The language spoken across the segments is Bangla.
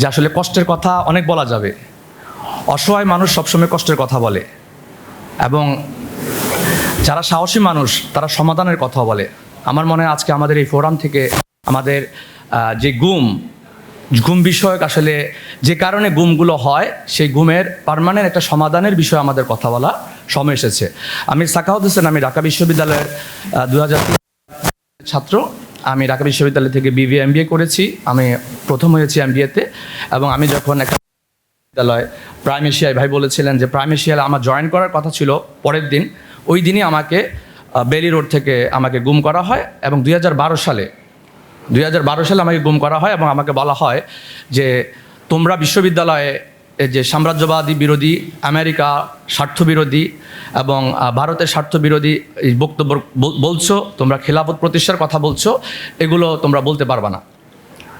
যে আসলে কষ্টের কথা অনেক বলা যাবে। অসহায় মানুষ সবসময় কষ্টের কথা বলে এবং যারা সাহসী মানুষ, তারা সমাধানের কথা বলে। আমার মনে হয় আজকে আমাদের এই ফোরাম থেকে আমাদের যে গুম গুম বিষয়ক আসলে যে কারণে গুমগুলো হয়, সেই গুমের পার্মানেন্ট একটা সমাধানের বিষয়ে আমাদের কথা বলা সময় এসেছে। আমি সাকাউদ হোসেন, আমি ঢাকা বিশ্ববিদ্যালয়ের দু হাজার ছাত্র। আমি ঢাকা বিশ্ববিদ্যালয় থেকে বিবি এমবিএ করেছি। আমি প্রথম হয়েছি এমবিএতে এবং আমি যখন একটা বিদ্যালয় প্রাইম এশিয়ায় ভাই বলেছিলেন যে, প্রাইম এশিয়ায় আমার জয়েন করার কথা ছিল পরের দিন, ওই দিনই আমাকে বেলি রোড থেকে আমাকে গুম করা হয় এবং দুই হাজার বারো সালে, দুই হাজার বারো সালে আমাকে গুম করা হয় এবং আমাকে বলা হয় যে, তোমরা বিশ্ববিদ্যালয়ে যে সাম্রাজ্যবাদী বিরোধী, আমেরিকা স্বার্থবিরোধী এবং ভারতের স্বার্থবিরোধী এই বক্তব্য বল- বলছো, তোমরা খেলাফত প্রতিষ্ঠার কথা বলছো, এগুলো তোমরা বলতে পারবা না।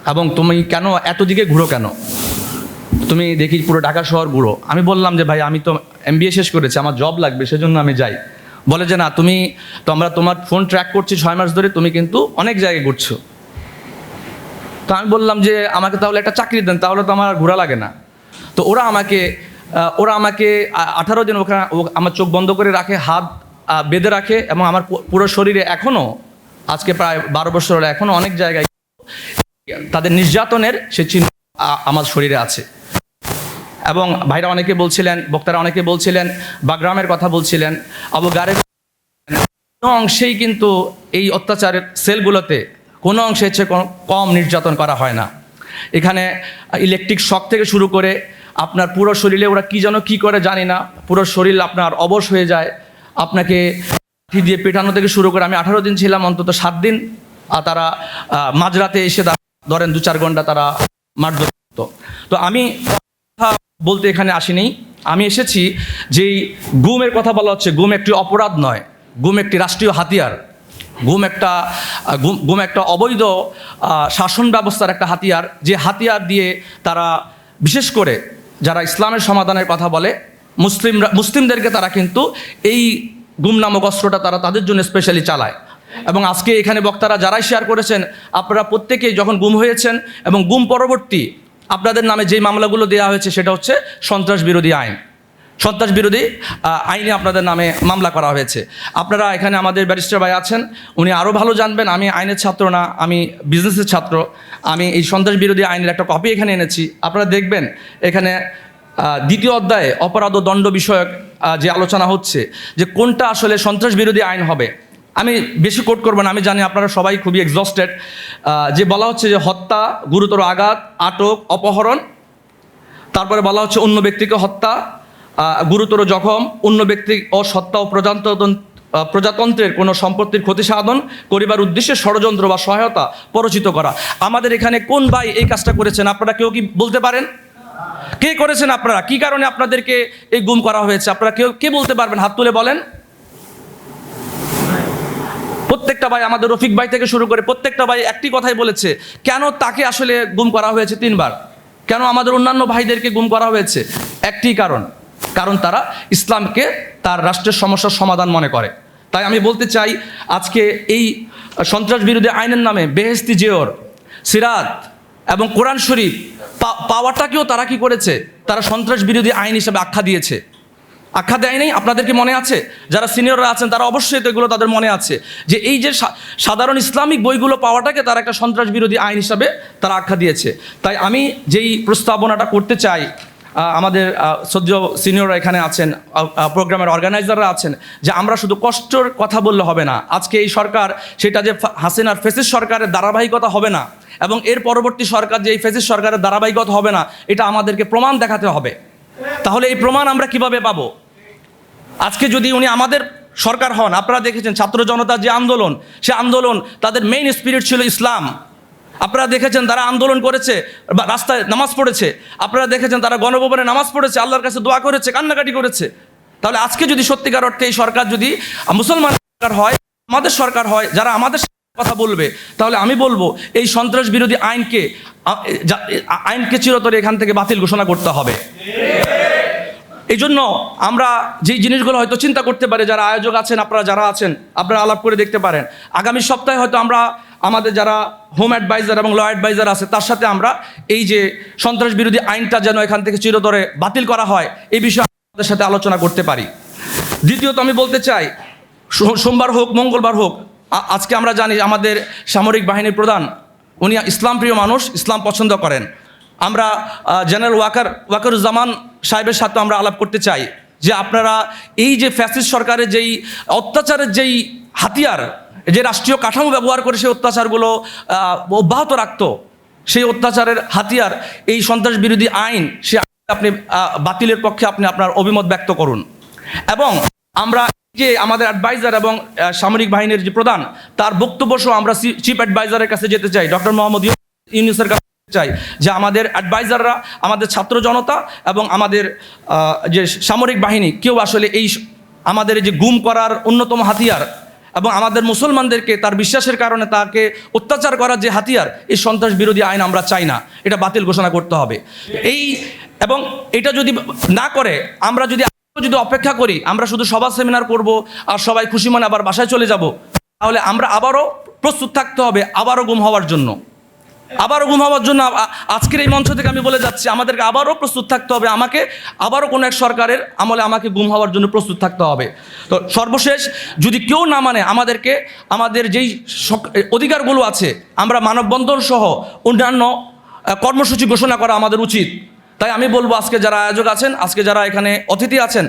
এবং তুমি কেন এত দিকে ঘুরো কেন? তুমি দেখি পুরো ঢাকা শহর ঘুরো। আমি বললাম যে, ভাই, আমি তো এমবিএ শেষ করেছি, আমার জব লাগবে, সেজন্য আমি যাই। বলে যে, না, তুমি তো আমরা তোমার ফোন ট্র্যাক করছি ছয় মাস ধরে, তুমি কিন্তু অনেক জায়গায় ঘুরছো। তো আমি বললাম যে, আমাকে তাহলে একটা চাকরি দেন, তাহলে তো আমার ঘোরা লাগে না। তো ওরা আমাকে ওরা আমাকে আঠারো দিন ওখানে আমার চোখ বন্ধ করে রাখে, হাত বেঁধে রাখে এবং আমার পুরো শরীরে এখনও আজকে প্রায় বারো বছর হলো এখনও অনেক জায়গায় তাদের নির্যাতনের সে চিহ্ন আমার শরীরে আছে। এবং ভাইরা অনেকে বলছিলেন, বক্তারা অনেকে বলছিলেন বাগ্রামের কথা বলছিলেন আবু গারেব কোনো অংশেই কিন্তু এই অত্যাচারের সেলগুলোতে কোনো অংশে হচ্ছে কম নির্যাতন করা হয় না। এখানে ইলেকট্রিক শক থেকে শুরু করে আপনার পুরো শরীরে ওরা কি যেন কি করে জানি না। পুরো শরীর আপনার অবশ হয়ে যায়। আপনাকে লাঠি দিয়ে পেটানো থেকে শুরু করে আমি আঠারো দিন ছিলাম, অন্তত সাত দিন। আর তারা মাঝরাতে এসে ধরেন দু চার ঘণ্টা তারা মারধর। তো আমি বলতে এখানে আসিনি। আমি এসেছি যেই গুমের কথা বলা হচ্ছে, গুম একটি অপরাধ নয়, গুম একটি রাষ্ট্রীয় হাতিয়ার। গুম একটা গুম একটা অবৈধ শাসন ব্যবস্থার একটা হাতিয়ার। যে হাতিয়ার দিয়ে তারা, বিশেষ করে যারা ইসলামের সমাধানের কথা বলে, মুসলিমরা, মুসলিমদেরকে তারা কিন্তু এই গুমনামক অস্ত্রটা তারা তাদের জন্য স্পেশালি চালায়। এবং আজকে এখানে বক্তারা যারাই শেয়ার করেছেন, আপনারা প্রত্যেকেই যখন গুম হয়েছেন এবং গুম পরবর্তী আপনাদের নামে যেই মামলাগুলো দেওয়া হয়েছে, সেটা হচ্ছে সন্ত্রাস বিরোধী আইন। সন্ত্রাস বিরোধী আইনে আপনাদের নামে মামলা করা হয়েছে। আপনারা এখানে আমাদের ব্যারিস্টার ভাই আছেন, উনি আরও ভালো জানবেন, আমি আইনের ছাত্র না, আমি বিজনেসের ছাত্র, আমি এই সন্ত্রাস বিরোধী আইনের একটা কপি এখানে এনেছি। আপনারা দেখবেন, এখানে দ্বিতীয় অধ্যায়ে অপরাধ ও দণ্ড বিষয়ক যে আলোচনা হচ্ছে, যে কোনটা আসলে সন্ত্রাস বিরোধী আইন হবে। আমি বেশি কোট করব না, আমি জানি আপনারা সবাই খুবই এক্সস্টেড যে বলা হচ্ছে যে হত্যা, গুরুতর আঘাত, আটক, অপহরণ, তারপরে বলা হচ্ছে অন্য ব্যক্তিকে হত্যা গুরুতর জখম, অন্য ব্যক্তি ও সত্তা ও প্রজাতন্ত্র প্রজাতন্ত্রের কোনো সম্পত্তির ক্ষতি সাধন করিবার উদ্দেশ্যে ষড়যন্ত্র বা সহায়তা পরিচিত করা। আমাদের এখানে কোন ভাই এই কাজটা করেছেন, আপনারা কেউ কি বলতে পারেন? কে করেছেন আপনারা? কি কারণে আপনাদেরকে এই গুম করা হয়েছে? আপনারা কেউ, কে বলতে পারবেন? হাত তুলে বলেন। প্রত্যেকটা ভাই, আমাদের রফিক ভাই থেকে শুরু করে প্রত্যেকটা ভাই একটি কথাই বলেছে, কেন তাকে আসলে গুম করা হয়েছে তিনবার? কেন আমাদের অন্যান্য ভাইদেরকে গুম করা হয়েছে? একটি কারণ। কারণ তারা ইসলামকে তার রাষ্ট্রের সমস্যার সমাধান মনে করে। তাই আমি বলতে চাই, আজকে এই সন্ত্রাস বিরোধী আইনের নামে বেহেস্তি জিওর, সিরাত এবং কোরআন শরীফ পাওয়াটাকেও তারা কি করেছে? তারা সন্ত্রাস বিরোধী আইন হিসেবে আখ্যা দিয়েছে। আখ্যা দেয় নাই? আপনাদের কি মনে আছে? যারা সিনিয়ররা আছেন, তারা অবশ্যই তো এগুলো তাদের মনে আছে যে এই যে সাধারণ ইসলামিক বইগুলো পাওয়াটাকে তারা একটা সন্ত্রাস বিরোধী আইন হিসাবে তারা আখ্যা দিয়েছে। তাই আমি যেই প্রস্তাবনাটা করতে চাই আমাদের সদ্য সিনিয়ররা এখানে আছেন প্রোগ্রামের অর্গানাইজাররা আছেন, যে আমরা শুধু কষ্টর কথা বললে হবে না। আজকে এই সরকার, সেটা যে হাসিনার ফেসিস সরকারের ধারাবাহিকতা হবে না, এবং এর পরবর্তী সরকার যে এই ফেসিস সরকারের ধারাবাহিকতা হবে না, এটা আমাদেরকে প্রমাণ দেখাতে হবে। তাহলে এই প্রমাণ আমরা কীভাবে পাবো? আজকে যদি উনি আমাদের সরকার হন, আপনারা দেখেছেন ছাত্র জনতার যে আন্দোলন, সে আন্দোলন তাদের মেইন স্পিরিট ছিল ইসলাম। আপনারা দেখেছেন তারা আন্দোলন করেছে, বা রাস্তায় নামাজ পড়েছে। আপনারা দেখেছেন তারা গণভবনে নামাজ পড়েছে, আল্লাহর কাছে দোয়া করেছে, কান্নাকাটি করেছে। তাহলে আজকে যদি সত্যিকার অর্থে এই সরকার যদি মুসলমান সরকার হয়, আমাদের সরকার হয়, যারা আমাদের কথা বলবে, তাহলে আমি বলব, এই সন্ত্রাস বিরোধী আইনকে আইনকে চিরতরে এখান থেকে বাতিল ঘোষণা করতে হবে। এই জন্য আমরা যেই জিনিসগুলো হয়তো চিন্তা করতে পারি, যারা আয়োজক আছেন, আপনারা যারা আছেন, আপনারা আলাপ করে দেখতে পারেন। আগামী সপ্তাহে হয়তো আমরা আমাদের যারা হোম অ্যাডভাইজার এবং ল অ্যাডভাইজার আছে, তার সাথে আমরা এই যে সন্ত্রাস বিরোধী আইনটা যেন এখান থেকে চিরতরে বাতিল করা হয়, এই বিষয়ে আমাদের সাথে আলোচনা করতে পারি। দ্বিতীয়ত আমি বলতে চাই সোমবার হোক, মঙ্গলবার হোক আজকে আমরা জানি আমাদের সামরিক বাহিনীর প্রধান, উনি ইসলাম প্রিয় মানুষ, ইসলাম পছন্দ করেন। আমরা জেনারেল ওয়াকার, ওয়াকারুজ্জামান সাহেবের সাথে আমরা আলাপ করতে চাই যে আপনারা এই যে ফ্যাসিস্ট সরকারের যেই অত্যাচারের যেই হাতিয়ার যে রাষ্ট্রীয় কাঠামো ব্যবহার করে সেই অত্যাচারগুলো অব্যাহত রাখতো, সেই অত্যাচারের হাতিয়ার, এই সন্ত্রাস বিরোধী আইন, সে আপনি বাতিলের পক্ষে আপনি আপনার অভিমত ব্যক্ত করুন। এবং আমরা যে আমাদের অ্যাডভাইজার এবং সামরিক বাহিনীর যে প্রধান, তার বক্তব্য সহ আমরা চিফ অ্যাডভাইজারের কাছে যেতে চাই ডক্টর মোহাম্মদ ইউনুসের কাছে চাই, যে আমাদের অ্যাডভাইজাররা আমাদের ছাত্র জনতা এবং আমাদের যে সামরিক বাহিনী, কেউ আসলে এই আমাদের যে গুম করার অন্যতম হাতিয়ার এবং আমাদের মুসলমানদেরকে তার বিশ্বাসের কারণে তাকে অত্যাচার করার যে হাতিয়ার, এই সন্ত্রাস বিরোধী আইন আমরা চাই না। এটা বাতিল ঘোষণা করতে হবে। এই এবং এটা যদি না করে, আমরা যদি যদি অপেক্ষা করি, আমরা শুধু সভা সেমিনার করব আর সবাই খুশি মনে আবার বাসায় চলে যাব, তাহলে আমরা আবারও প্রস্তুত থাকতে হবে, আবারও গুম হওয়ার জন্য। আবারও গুম হওয়ার জন্য আজকের এই মঞ্চ থেকে আমি বলে যাচ্ছি, আমাদেরকে আবারও প্রস্তুত থাকতে হবে। আমাকে আবারও কোনো এক সরকারের আমলে আমাকে গুম হওয়ার জন্য প্রস্তুত থাকতে হবে। তো সর্বশেষ, যদি কেউ না মানে আমাদেরকে, আমাদের যেই অধিকারগুলো আছে, আমরা মানববন্ধন সহ অন্যান্য কর্মসূচি ঘোষণা করা আমাদের উচিত। তাই আমি বলব, আজকে যারা আয়োজক আছেন, আজকে যারা এখানে অতিথি আছেন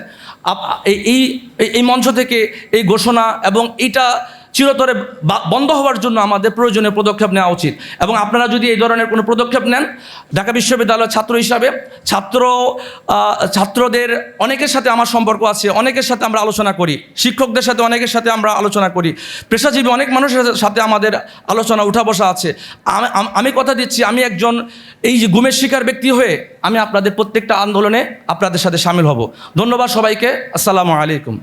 এই এই- মঞ্চ থেকে এই ঘোষণা এবং এইটা চিরতরে বন্ধ হওয়ার জন্য আমাদের প্রয়োজনীয় পদক্ষেপ নেওয়া উচিত। এবং আপনারা যদি এই ধরনের কোনো পদক্ষেপ নেন, ঢাকা বিশ্ববিদ্যালয়ের ছাত্র হিসাবে ছাত্র ছাত্রদের অনেকের সাথে আমার সম্পর্ক আছে, অনেকের সাথে আমরা আলোচনা করি, শিক্ষকদের সাথে অনেকের সাথে আমরা আলোচনা করি, পেশাজীবী অনেক মানুষের সাথে আমাদের আলোচনা উঠা বসা আছে আমি কথা দিচ্ছি, আমি একজন এই যে গুমের শিকার ব্যক্তি হয়ে আমি আপনাদের প্রত্যেকটা আন্দোলনে আপনাদের সাথে সামিল হব। ধন্যবাদ সবাইকে, আসসালামু আলাইকুম।